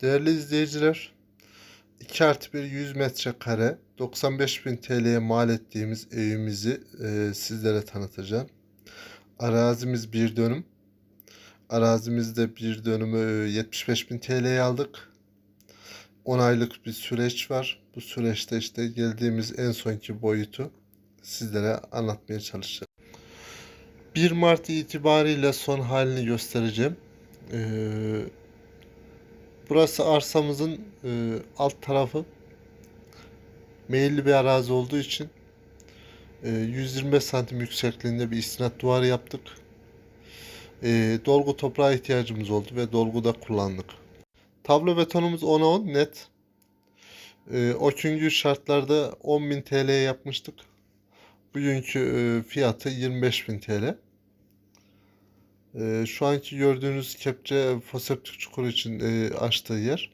Değerli izleyiciler, 2 artı 1 100 metrekare 95 bin TL'ye mal ettiğimiz evimizi e, sizlere tanıtacağım. Arazimiz bir dönüm. Arazimizde bir dönümü e, 75 bin TL'ye aldık. 10 aylık bir süreç var. Bu süreçte işte geldiğimiz en sonki boyutu sizlere anlatmaya çalışacağım. 1 Mart itibariyle son halini göstereceğim. Ee, burası arsamızın e, alt tarafı. Meyilli bir arazi olduğu için e, 125 santim yüksekliğinde bir istinat duvarı yaptık. E, dolgu toprağa ihtiyacımız oldu ve dolgu da kullandık. Tablo betonumuz 10'a 10 net. E, o günkü şartlarda 10.000 TL yapmıştık. Bugünkü e, fiyatı 25.000 TL. E, şu anki gördüğünüz kepçe foseptik çukur için e, açtığı yer.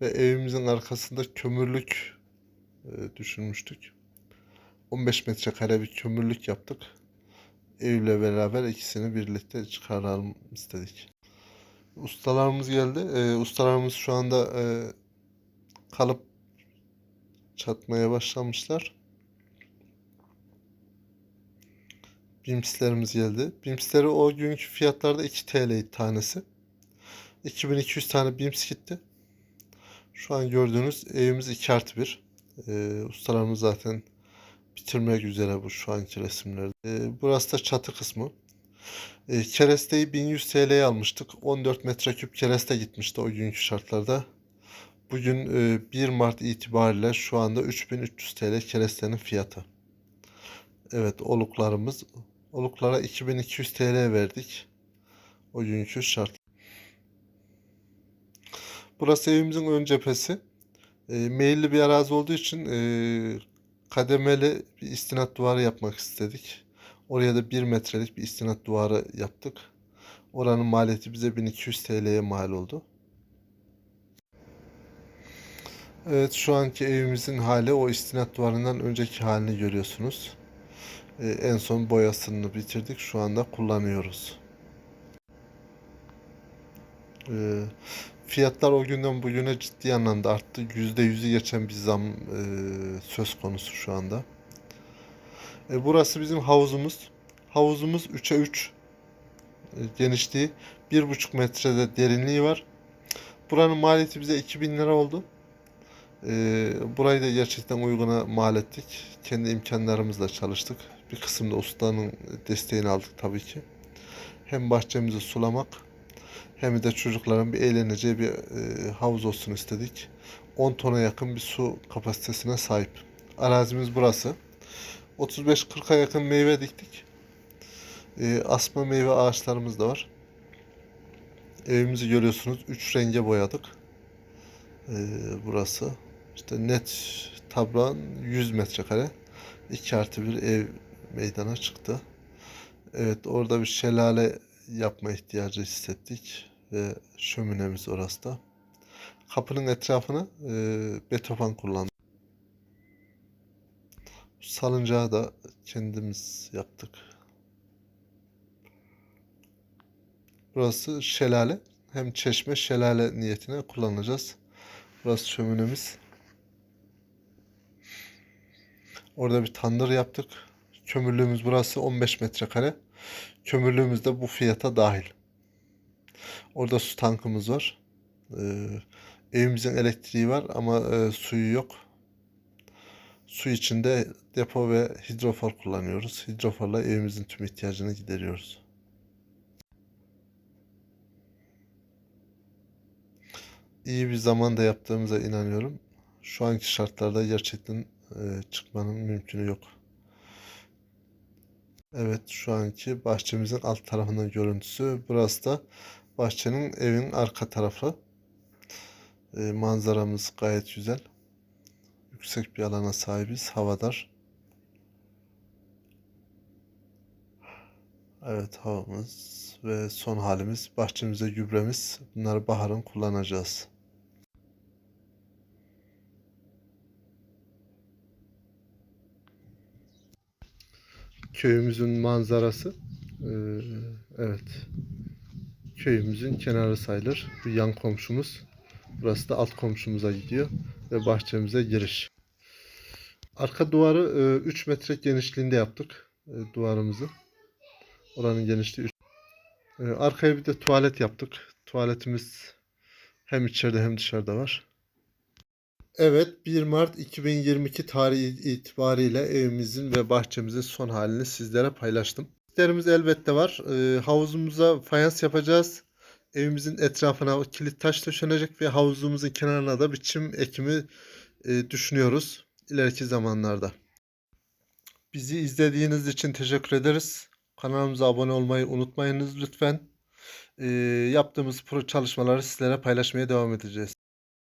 Ve evimizin arkasında kömürlük e, düşünmüştük. 15 metrekare bir kömürlük yaptık. Evle beraber ikisini birlikte çıkaralım istedik. Ustalarımız geldi. E, ustalarımız şu anda e, kalıp çatmaya başlamışlar. Bimslerimiz geldi. Bimsleri o günkü fiyatlarda 2 TL tanesi. 2200 tane Bims gitti. Şu an gördüğünüz evimiz 2 artı 1. Ee, ustalarımız zaten bitirmek üzere bu şu anki resimlerde. Ee, burası da çatı kısmı. Ee, keresteyi 1100 TL'ye almıştık. 14 metreküp kereste gitmişti o günkü şartlarda. Bugün e, 1 Mart itibariyle şu anda 3300 TL kerestenin fiyatı. Evet oluklarımız. Oluklara 2200 TL verdik. O günkü şart. Burası evimizin ön cephesi. E, meyilli bir arazi olduğu için e, kademeli bir istinat duvarı yapmak istedik. Oraya da 1 metrelik bir istinat duvarı yaptık. Oranın maliyeti bize 1200 TL'ye mal oldu. Evet şu anki evimizin hali o istinat duvarından önceki halini görüyorsunuz. Ee, en son boyasını bitirdik. Şu anda kullanıyoruz. Ee, fiyatlar o günden bugüne ciddi anlamda arttı. %100'ü geçen bir zam e, söz konusu şu anda. E, burası bizim havuzumuz. Havuzumuz 3'e 3 e, genişliği. 1,5 metrede derinliği var. Buranın maliyeti bize 2000 lira oldu. Ee, burayı da gerçekten uyguna mal ettik. Kendi imkanlarımızla çalıştık. Bir kısımda ustanın desteğini aldık tabii ki. Hem bahçemizi sulamak hem de çocukların bir eğleneceği bir e, havuz olsun istedik. 10 tona yakın bir su kapasitesine sahip. Arazimiz burası. 35-40'a yakın meyve diktik. E, asma meyve ağaçlarımız da var. Evimizi görüyorsunuz. 3 renge boyadık. E, burası. İşte net tablağın 100 metrekare 2 artı bir ev meydana çıktı. Evet orada bir şelale yapma ihtiyacı hissettik ve şöminemiz orası da. Kapının etrafını e, betopan kullandık. Salıncağı da kendimiz yaptık. Burası şelale. Hem çeşme şelale niyetine kullanacağız. Burası şöminemiz. Orada bir tandır yaptık. Kömürlüğümüz burası 15 metrekare. Kömürlüğümüz de bu fiyata dahil. Orada su tankımız var. Ee, evimizin elektriği var ama e, suyu yok. Su içinde depo ve hidrofor kullanıyoruz. Hidroforla evimizin tüm ihtiyacını gideriyoruz. İyi bir zamanda yaptığımıza inanıyorum. Şu anki şartlarda gerçekten çıkmanın mümkünü yok. Evet şu anki bahçemizin alt tarafının görüntüsü. Burası da bahçenin evin arka tarafı. E, manzaramız gayet güzel. Yüksek bir alana sahibiz. Havadar. Evet havamız ve son halimiz. Bahçemize gübremiz. Bunları baharın kullanacağız. Köyümüzün manzarası. Ee, evet. köyümüzün kenarı sayılır. Bu yan komşumuz. Burası da alt komşumuza gidiyor ve bahçemize giriş. Arka duvarı 3 metre genişliğinde yaptık e, duvarımızı. Oranın genişliği 3. Arkaya bir de tuvalet yaptık. Tuvaletimiz hem içeride hem dışarıda var. Evet 1 Mart 2022 tarihi itibariyle evimizin ve bahçemizin son halini sizlere paylaştım. İşlerimiz elbette var. Ee, havuzumuza fayans yapacağız. Evimizin etrafına kilit taş döşenecek ve havuzumuzun kenarına da bir çim ekimi e, düşünüyoruz ileriki zamanlarda. Bizi izlediğiniz için teşekkür ederiz. Kanalımıza abone olmayı unutmayınız lütfen. Ee, yaptığımız pro çalışmaları sizlere paylaşmaya devam edeceğiz.